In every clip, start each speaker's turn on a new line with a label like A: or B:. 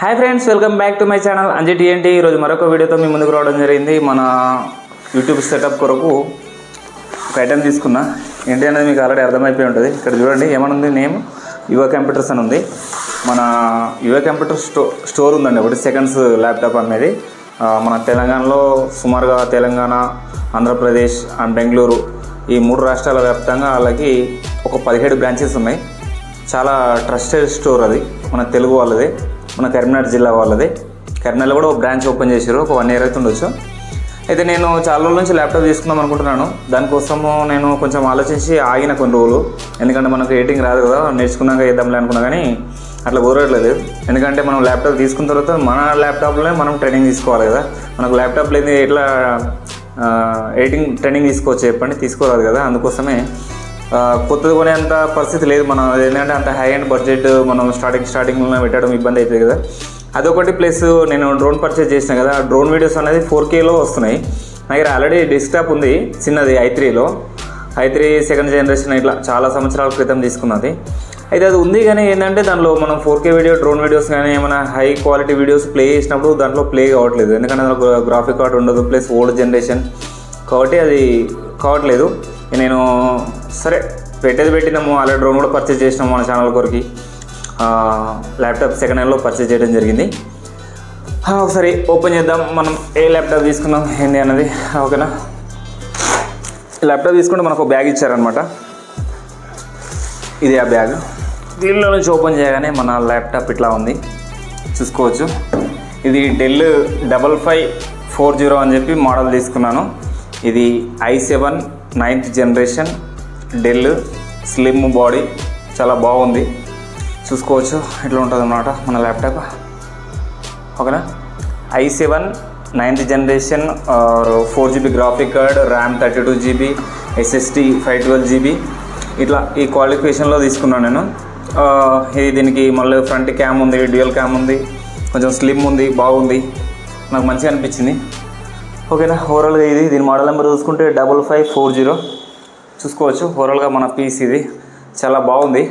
A: Hi friends welcome back to my channel Anji TNT. ఈరోజు మరొక వీడియోతో మీ ముందుకు రావడం జరిగింది. మన యూట్యూబ్ సెటప్ కొరకు ఒక ఐటెం తీసుకున్నా. ఏంటి అనేది మీకు ఆల్రెడీ అర్థమైపోయి ఉంటుంది. ఇక్కడ చూడండి ఏమనుంది? నేమ్ యువ కంప్యూటర్స్ అని ఉంది. మన యువ కంప్యూటర్ స్టో స్టోర్ ఉందండి. ఒకటి సెకండ్స్ ల్యాప్టాప్ అనేది. మన తెలంగాణలో సుమారుగా తెలంగాణ ఆంధ్రప్రదేశ్ అండ్ బెంగళూరు ఈ మూడు రాష్ట్రాల వ్యాప్తంగా వాళ్ళకి ఒక పదిహేడు బ్రాంచెస్ ఉన్నాయి. చాలా ట్రస్టెడ్ స్టోర్ అది. మన తెలుగు వాళ్ళది మన కరీంనగర్ జిల్లా వాళ్ళది. కరీంనగర్లో కూడా ఒక బ్రాంచ్ ఓపెన్ చేశారు ఒక వన్ ఇయర్ అయితే ఉండొచ్చు. అయితే నేను చాలా రోజుల నుంచి ల్యాప్టాప్ తీసుకుందాం అనుకుంటున్నాను. దానికోసము నేను కొంచెం ఆలోచించి ఆగిన కొన్ని రోజులు. ఎందుకంటే మనకు ఎడిటింగ్ రాదు కదా నేర్చుకున్నాక వేద్దాంలే అనుకున్నా కానీ అట్లా కుదరట్లేదు. ఎందుకంటే మనం ల్యాప్టాప్ తీసుకున్న తర్వాత మన ల్యాప్టాప్లోనే మనం ట్రైనింగ్ తీసుకోవాలి కదా. మనకు ల్యాప్టాప్ లేదు ఎట్లా ఎడిటింగ్ ట్రైనింగ్ తీసుకోవచ్చు చెప్పండి తీసుకోరాదు కదా. అందుకోసమే కొత్తది కొనేంత పరిస్థితి లేదు. మనం ఏంటంటే అంత హై అండ్ బడ్జెట్ మనం స్టార్టింగ్ స్టార్టింగ్లో పెట్టడం ఇబ్బంది అవుతుంది కదా. అదొకటి ప్లస్ నేను డ్రోన్ పర్చేజ్ చేసిన కదా. డ్రోన్ వీడియోస్ అనేది ఫోర్ కేలో వస్తున్నాయి. నా దగ్గర ఆల్రెడీ డెస్క్టాప్ ఉంది. చిన్నది ఐ త్రీలో ఐ త్రీ సెకండ్ జనరేషన్ ఇట్లా చాలా సంవత్సరాల క్రితం తీసుకున్నది. అయితే అది ఉంది కానీ ఏంటంటే దానిలో మనం four K video drone videos కానీ ఏమైనా హై క్వాలిటీ వీడియోస్ ప్లే చేసినప్పుడు దాంట్లో ప్లే కావట్లేదు. ఎందుకంటే దాంట్లో గ్రాఫిక్ కార్డ్ ఉండదు. ప్లస్ ఓల్డ్ జనరేషన్ కాబట్టి అది కావట్లేదు. నేను సరే పెట్టేది పెట్టినాము ఆల్రెడీ డ్రోన్ కూడా పర్చేజ్ చేసినాము మన ఛానల్ కొరికి. ల్యాప్టాప్ సెకండ్ హ్యాండ్లో పర్చేజ్ చేయడం జరిగింది. ఒకసారి ఓపెన్ చేద్దాం. మనం ఏ ల్యాప్టాప్ తీసుకున్నాం? ఏంటి అన్నది? ఓకేనా? ల్యాప్టాప్ తీసుకుంటే మనకు బ్యాగ్ ఇచ్చారనమాట ఇది ఆ బ్యాగ్ దీనిలో నుంచి ఓపెన్ చేయగానే మన ల్యాప్టాప్ ఇట్లా ఉంది. చూసుకోవచ్చు. ఇది Dell double five four zero అని చెప్పి మోడల్ తీసుకున్నాను. ఇది i seven ninth generation Dell slim body చాలా బాగుంది. చూసుకోవచ్చు ఇట్లా ఉంటుంది అన్నమాట మన ల్యాప్టాప్. ఓకేనా? I seven ninth generation four GB graphic card RAM thirty two GB SSD five twelve GB. ఇట్లా ఈ క్వాలిఫికేషన్లో తీసుకున్నాను నేను. ఇది దీనికి మళ్ళీ ఫ్రంట్ క్యామ్ ఉంది డ్యూయల్ క్యామ్ ఉంది కొంచెం స్లిమ్ ఉంది బాగుంది. నాకు మంచిగా అనిపించింది. ఓకేనా? ఓవరాల్గా ఇది. దీని మోడల్ నెంబర్ చూసుకుంటే డబల్ ఫైవ్ ఫోర్ జీరో చూసుకోవచ్చు. ఓవరాల్గా మన పీస్ ఇది. చాలా బాగుంది.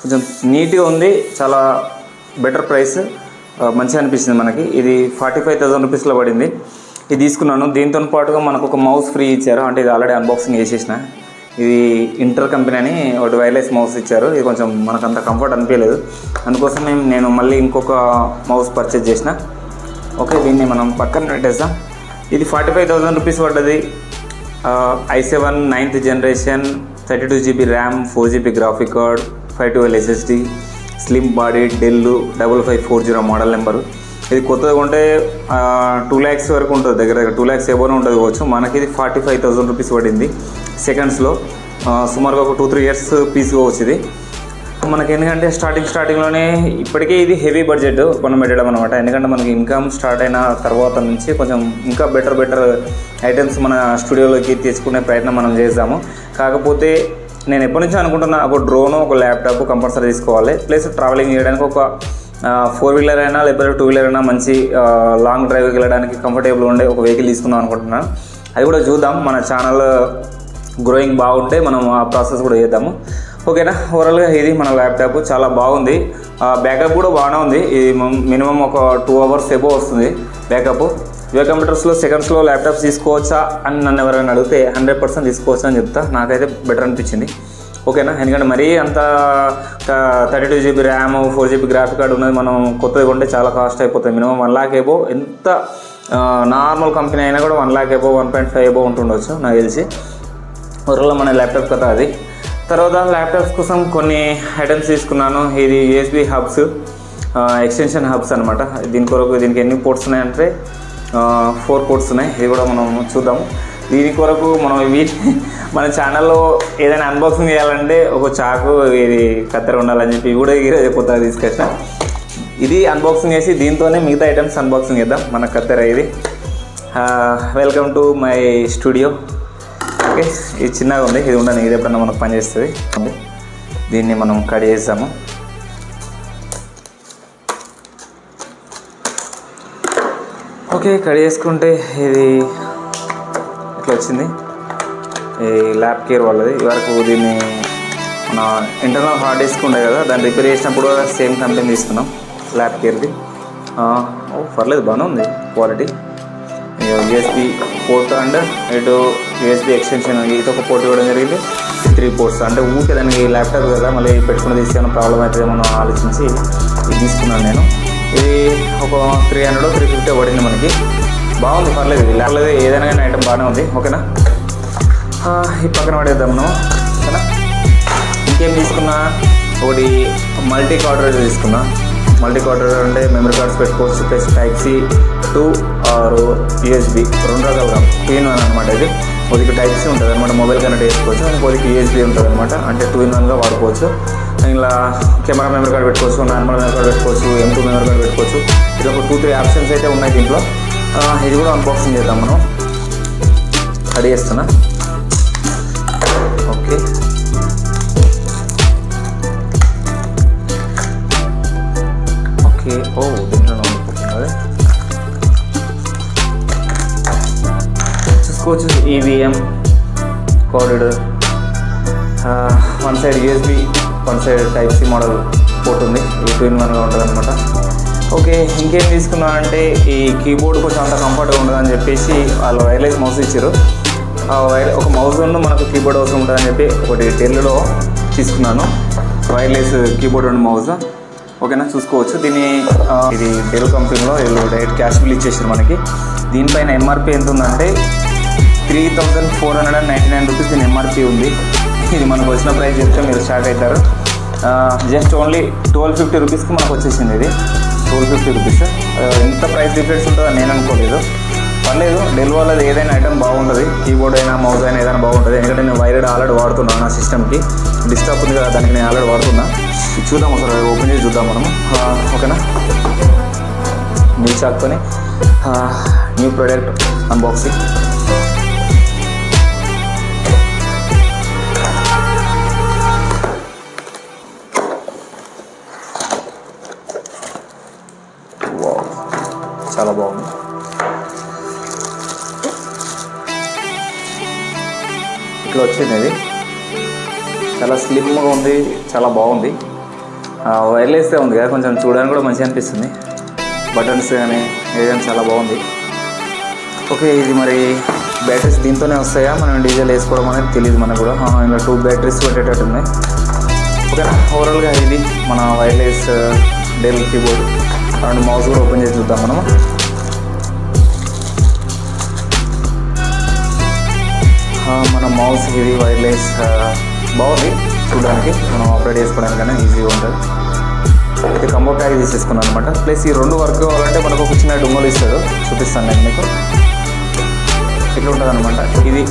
A: కొంచెం నీట్గా ఉంది. చాలా బెటర్ ప్రైస్ మంచిగా అనిపిస్తుంది మనకి. ఇది ఫార్టీ ఫైవ్ థౌసండ్ రూపీస్లో పడింది. ఇది తీసుకున్నాను. దీంతో పాటుగా మనకు ఒక మౌస్ ఫ్రీ ఇచ్చారు. అంటే ఇది ఆల్రెడీ అన్బాక్సింగ్ చేసేసిన. ఇది ఇంటర్ కంపెనీ అని ఒకటి వైర్లెస్ మౌస్ ఇచ్చారు. ఇది కొంచెం మనకు అంత కంఫర్ట్ అనిపించలేదు. అందుకోసం మేము నేను మళ్ళీ ఇంకొక మౌస్ పర్చేజ్ చేసిన. ఓకే దీన్ని మనం పక్కన పెట్టేస్తాం ఇది ఫార్టీ ఫైవ్ థౌసండ్ రూపీస్ పడ్డది. I seven ninth generation thirty two GB RAM four GB graphic card five twelve SSD slim body Dell double five four zero model number. ఇది కొత్తగా ఉంటే టూ ల్యాక్స్ వరకు ఉంటుంది దగ్గర దగ్గర. టూ ల్యాక్స్ ఏబోనే ఉంటుంది కావచ్చు. మనకి ఇది ఫార్టీ ఫైవ్ థౌసండ్ రూపీస్ పడింది సెకండ్స్లో సుమారుగా ఒక టూ త్రీ ఇయర్స్ పీస్ కావచ్చు ఇది. మనకి ఎందుకంటే స్టార్టింగ్ స్టార్టింగ్లోనే ఇప్పటికే ఇది హెవీ బడ్జెట్ మనం పెట్టడం అనమాట ఎందుకంటే మనకి ఇన్కమ్ స్టార్ట్ అయిన తర్వాత నుంచి కొంచెం ఇంకా బెటర్ బెటర్ ఐటమ్స్ మన స్టూడియోలోకి తీసుకునే ప్రయత్నం మనం చేద్దాము. కాకపోతే నేను ఎప్పటి నుంచో అనుకుంటున్నా ఒక డ్రోన్ ఒక ల్యాప్టాప్ కంపల్సరీ తీసుకోవాలి. ప్లస్ ట్రావెలింగ్ చేయడానికి ఒక ఫోర్ వీలర్ అయినా లేకపోతే టూ వీలర్ అయినా మంచి లాంగ్ డ్రైవ్కి వెళ్ళడానికి కంఫర్టబుల్ ఉండే ఒక వెహికల్ తీసుకుందాం అనుకుంటున్నాను. అది కూడా చూద్దాం. మన ఛానల్ గ్రోయింగ్ బాగుంటే మనం ఆ ప్రాసెస్ కూడా చేద్దాము. ఓకేనా ఓవరాల్గా ఇది మన ల్యాప్టాప్ చాలా బాగుంది. బ్యాకప్ కూడా బాగానే ఉంది. ఇది మినిమం ఒక టూ అవర్స్ ఎబో వస్తుంది బ్యాకప్ యువ కంప్యూటర్స్లో సెకండ్స్లో ల్యాప్టాప్స్ తీసుకోవచ్చా అని నన్ను ఎవరైనా అడిగితే హండ్రెడ్ పర్సెంట్ తీసుకోవచ్చా అని చెప్తా. నాకైతే బెటర్ అనిపించింది. ఓకేనా? ఎందుకంటే మరీ అంత thirty two GB RAM four GB graphic card ఉన్నది మనం కొత్తది కొంటే చాలా కాస్ట్ అయిపోతుంది మినిమం వన్ లాక్ ఏబో ఎంత నార్మల్ కంపెనీ అయినా కూడా one lakh above one point five above ఉంటుండొచ్చు నాకు తెలిసి. ఊర్లో మన ల్యాప్టాప్ కదా అది. తర్వాత ల్యాప్టాప్స్ కోసం కొన్ని ఐటమ్స్ తీసుకున్నాను. ఇది యూఎస్బి హబ్స్ ఎక్స్టెన్షన్ హబ్స్ అనమాట దీని కొరకు దీనికి ఎన్ని పోర్ట్స్ ఉన్నాయంటే ఫోర్ పోర్ట్స్ ఉన్నాయి. ఇది కూడా మనం చూద్దాము. దీని కొరకు మనం వీటి మన ఛానల్లో ఏదైనా అన్బాక్సింగ్ చేయాలంటే ఒక చాకు ఇది కత్తెర ఉండాలని చెప్పి కూడా కూడా ఈరోజు కొత్తగా తీసుకొచ్చిన. ఇది అన్బాక్సింగ్ చేసి దీంతోనే మిగతా ఐటమ్స్ అన్బాక్సింగ్ చేద్దాం. మన కత్తెర ఇది. Welcome to my studio okay ఇది చిన్నగా ఉంది. ఇది ఉండని ఇది ఎప్పుడన్నా మనకు పని చేస్తుంది. దీన్ని మనం కట్ చేస్తాము ఓకే కట్ చేసుకుంటే ఇది ఇట్లా వచ్చింది ఈ ల్యాబ్ కేర్ వాళ్ళది. వరకు దీన్ని మన ఇంటర్నల్ హార్డ్ డిస్క్ ఉండే కదా దాన్ని రిపేర్ చేసినప్పుడు కూడా సేమ్ కంపెనీ తీసుకున్నాం ల్యాబ్ కేర్ది. ఓ పర్లేదు బాగానే ఉంది క్వాలిటీ. యూఎస్బి పోర్ట్ అండ్ ఇటు యూఎస్బి ఎక్స్టెన్షన్ ఇది ఒక పోర్ట్ ఇవ్వడం జరిగింది. Three ports. అంటే ఊరికే దానికి ల్యాప్టాప్ కదా మళ్ళీ పెట్టుకుని తీసుకున్న ప్రాబ్లం అవుతుందేమో ఆలోచించి ఇది తీసుకున్నాను నేను. ఇది ఒక త్రీ హండ్రెడ్ త్రీ ఫిఫ్టీ పడింది మనకి. బాగుంది పర్లేదు. ఇది లేకపోతే ఏదైనా కానీ ఐటమ్ బాగానే ఉంది. ఓకేనా? ఈ పక్కన పడేద్దాం మనం. ఓకేనా? ఇంకేం తీసుకున్నా? ఒకటి మల్టీ కార్డర్ తీసుకున్నా. మల్టీ కార్డర్ అంటే మెమరీ కార్డ్స్ పెట్టుకోవచ్చు plus type C to or USB రెండు రకాలుగా. టూ ఇన్ వన్ అనమాట ఇది. కొద్దిగా టైప్ సి ఉంటుంది అనమాట మొబైల్ కనెక్ట్ చేసుకోవచ్చు. అండ్ కొద్దిగా యూఎస్బి ఉంటుంది అనమాట అంటే టూ ఇన్ వన్గా వాడుకోవచ్చు. ఇలా కెమెరా మెమరీ కార్డ్ పెట్టుకోవచ్చు నార్మల్ మెమరీ కార్డ్ పెట్టుకోవచ్చు ఎం టూ మెమరీ కార్డ్ పెట్టుకోవచ్చు. ఇలా ఒక టూ త్రీ ఆప్షన్స్ అయితే ఉన్నాయి దీంట్లో. ఇది కూడా అన్బాక్సింగ్ చేద్దాం మనం. రెడీ చేస్తున్నా? ఓకే ఓకే ఓ దీంట్లో చూసుకోవచ్చు EVM coded one side USB one side type C model పోతుంది ఉంది ఈ టూ ఇన్ వన్గా ఉంటుంది అనమాట ఓకే ఇంకేం తీసుకున్నాను అంటే ఈ కీబోర్డ్ కొంచెం అంత కంఫర్ట్గా ఉండదని చెప్పేసి వాళ్ళు వైర్లెస్ మౌస్ ఇచ్చారు. ఆ వైర్ ఒక మౌస్ ఉన్న మనకు కీబోర్డ్ అవసరం ఉంటుందని చెప్పి ఒకటి టెల్లో తీసుకున్నాను. వైర్లెస్ కీబోర్డ్ అండ్ మౌస్ ఓకేనా? చూసుకోవచ్చు. దీన్ని ఇది డెల్ కంపెనీలో వీళ్ళు డైరెక్ట్ క్యాష్ బిల్ ఇచ్చేసారు మనకి. దీనిపైన ఎంఆర్పి ఎంత ఉందంటే three thousand four hundred and ninety nine rupees దీని ఎంఆర్పి ఉంది. ఇది మనకు వచ్చిన ప్రైస్ చెప్తే మీరు స్టార్ట్ అవుతారు. జస్ట్ ఓన్లీ ట్వెల్వ్ ఫిఫ్టీ రూపీస్కి మనకు వచ్చేసింది ఇది. టూ ఫిఫ్టీ రూపీస్ ఎంత ప్రైస్ డిఫరెన్స్ ఉంటుందో నేను అనుకోలేదు. పర్లేదు డెల్ వాళ్ళది ఏదైనా ఐటమ్ బాగుంటుంది. కీబోర్డ్ అయినా మౌస్ అయినా ఏదైనా బాగుంటుంది. ఎందుకంటే నేను వైర్డ్ ఆల్రెడీ వాడుతున్నాను నా సిస్టమ్కి డిస్టర్బ్ ఉంది కదా దానికి నేను ఆల్రెడీ వాడుతున్నా. చూద్దాం ఒకసారి ఓపెన్ చేసి చూద్దాం మనం ఓకేనా? మీ చాక్తోని న్యూ ప్రోడక్ట్ అన్బాక్సింగ్ చాలా బాగుంది. ఇట్లా వచ్చింది. ఇది చాలా స్లిమ్గా ఉంది చాలా బాగుంది. వైర్లెస్ ఉంది కదా కొంచెం చూడడానికి కూడా మంచిగా అనిపిస్తుంది. బటన్స్ కానీ ఏదైనా చాలా బాగుంది. ఓకే ఇది మరి బ్యాటరీస్ దీంతోనే వస్తాయా? మనం డీజిల్ వేసుకోవడం అనేది తెలియదు మనకు కూడా. ఇలా టూ బ్యాటరీస్ పెట్టేటట్టు ఉన్నాయి. ఓకేనా? ఓవరాల్గా ఇది మన wireless Dell keyboard. And mouse కూడా ఓపెన్ చేసి చూద్దాం మనం మన మౌస్ ఇది వైర్లెస్ బాగుంది. చూడడానికి మనం ఆపరేట్ చేసుకోవడానికైనా ఈజీగా ఉంటుంది. అయితే కంబో ప్యాక్ తీసేసుకున్నాను అనమాట ప్లస్ ఈ రెండు వర్క్ కావాలంటే మనకు ఒక చిన్న డొంగలు ఇస్తాడు. చూపిస్తాను నేను మీకు. ఇట్లా ఉంటుంది అనమాట ఇది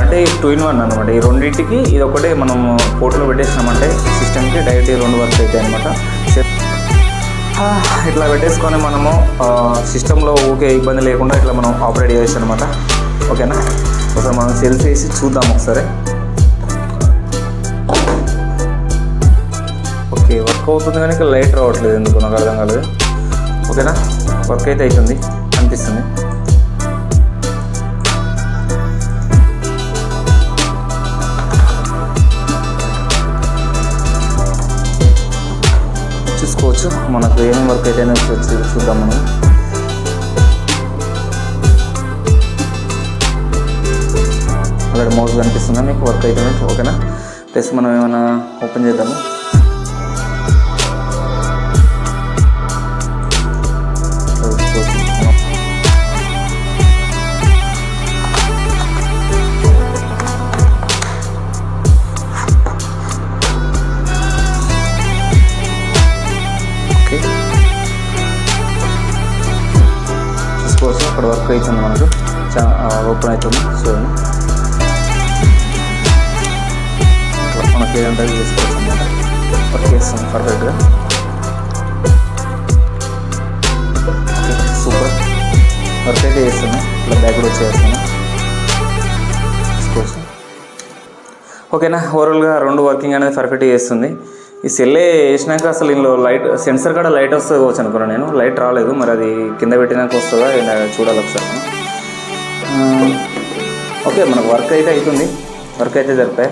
A: అంటే టూ ఇన్ వన్ అనమాట ఈ రెండింటికి ఇది ఒకటే మనం పోర్ట్లో పెట్టేసినామంటే సిస్టమ్కి డైరెక్ట్ ఈ రెండు వర్క్ అవుతాయి అనమాట ఇట్లా పెట్టేసుకొని మనము సిస్టంలో ఊకే ఇబ్బంది లేకుండా ఇట్లా మనం ఆపరేట్ చేయొచ్చు అనమాట ఓకేనా? ఒకసారి మనం సెల్స్ వేసి చూద్దాం ఒకసారి. ఓకే వర్క్ అవుతుంది కానీ లైట్ రావట్లేదు ఎందుకు నాకు అర్థం కాలేదు. ఓకేనా? వర్క్ అయితే అవుతుంది అనిపిస్తుంది. మనకు వచ్చి చూద్దాం మనం. అలాగే మౌస్ కనిపిస్తుందా మీకు? వర్క్ అయితే ఓకేనా? ప్లస్ మనం ఏమైనా ఓపెన్ చేద్దాము? చూసుకోవచ్చు ఇక్కడ వర్క్ అవుతుంది మనకు ఓపెన్ అవుతుంది సో ఇట్లా మనకి ఏదంటే చేసుకోవచ్చు అనమాట వర్క్ చేస్తుంది పర్ఫెక్ట్గా సూపర్ వర్క్ అయితే చేస్తుంది ఇట్లా బ్యాక్ కూడా వచ్చేస్తున్నాను ఓకేనా ఓవరాల్గా రెండు వర్కింగ్ అనేది పర్ఫెక్ట్గా చేస్తుంది. ఈ సెల్లే వేసినాక అసలు ఇందులో లైట్ సెన్సర్ కూడా లైట్ వస్తుంది కావచ్చు అనుకున్నాను నేను. లైట్ రాలేదు మరి అది కింద పెట్టినాక వస్తుందా ఇలా చూడాలి ఒకసారి. ఓకే మనకు వర్క్ అయితే అవుతుంది వర్క్ అయితే జరిపాయి.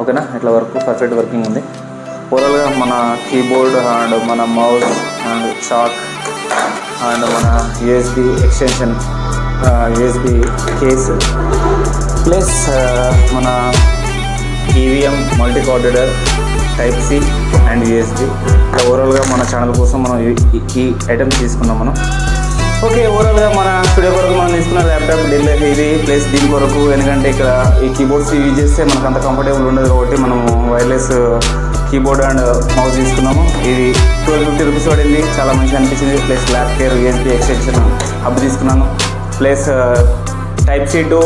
A: ఓకేనా? ఇట్లా వర్క్ పర్ఫెక్ట్ వర్కింగ్ ఉంది. ఓవరాల్గా మన కీబోర్డ్ అండ్ మన మౌస్ అండ్ చాక్ అండ్ మన USB extension USB case plus మన EVM multi card reader type C and USB ఓవరాల్గా మన ఛానల్ కోసం మనం ఈ- ఐటమ్స్ తీసుకున్నాం మనం. ఓకే ఓవరాల్గా మన స్టూడియో కొరకు మనం తీసుకున్న ల్యాప్టాప్ డెల్ ఇది ప్లస్ దీని కొరకు ఎందుకంటే ఇక్కడ ఈ కీబోర్డ్స్ యూజ్ చేస్తే మనకు అంత కంఫర్టబుల్ ఉండదు కాబట్టి మనం వైర్లెస్ కీబోర్డ్ అండ్ మౌస్ తీసుకున్నాము. ఇది ట్వెల్వ్ ఫిఫ్టీ రూపీస్ పడింది. చాలా మంచిగా అనిపించింది. Plus Lapcare USB extension hub తీసుకున్నాను. Plus type C to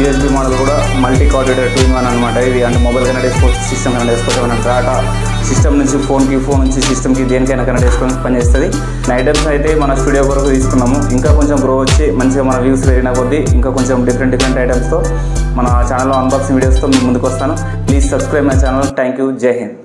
A: USB model కూడా multi card reader two in one అనమాట ఇది అంటే మొబైల్ కనెక్ట్ చేసుకోవచ్చు సిస్టమ్ కనెక్ట్ చేసుకోవచ్చు మనం డాటా సిస్టమ్ నుంచి ఫోన్కి ఫోన్ నుంచి సిస్టమ్కి దేనికైనా కనెక్ట్ చేసుకొని పనిచేస్తుంది. ఐటమ్స్ అయితే మన స్టూడియో వరకు తీసుకున్నాము. ఇంకా కొంచెం గ్రో వచ్చి మంచిగా మన వ్యూస్ పెరిగిన కొద్దీ ఇంకా కొంచెం డిఫరెంట్ డిఫరెంట్ ఐటమ్స్తో మన ఛానల్లో అన్బాక్సింగ్ వీడియోస్తో మీ ముందుకు వస్తాను. Please subscribe my channel thank you జై హింద్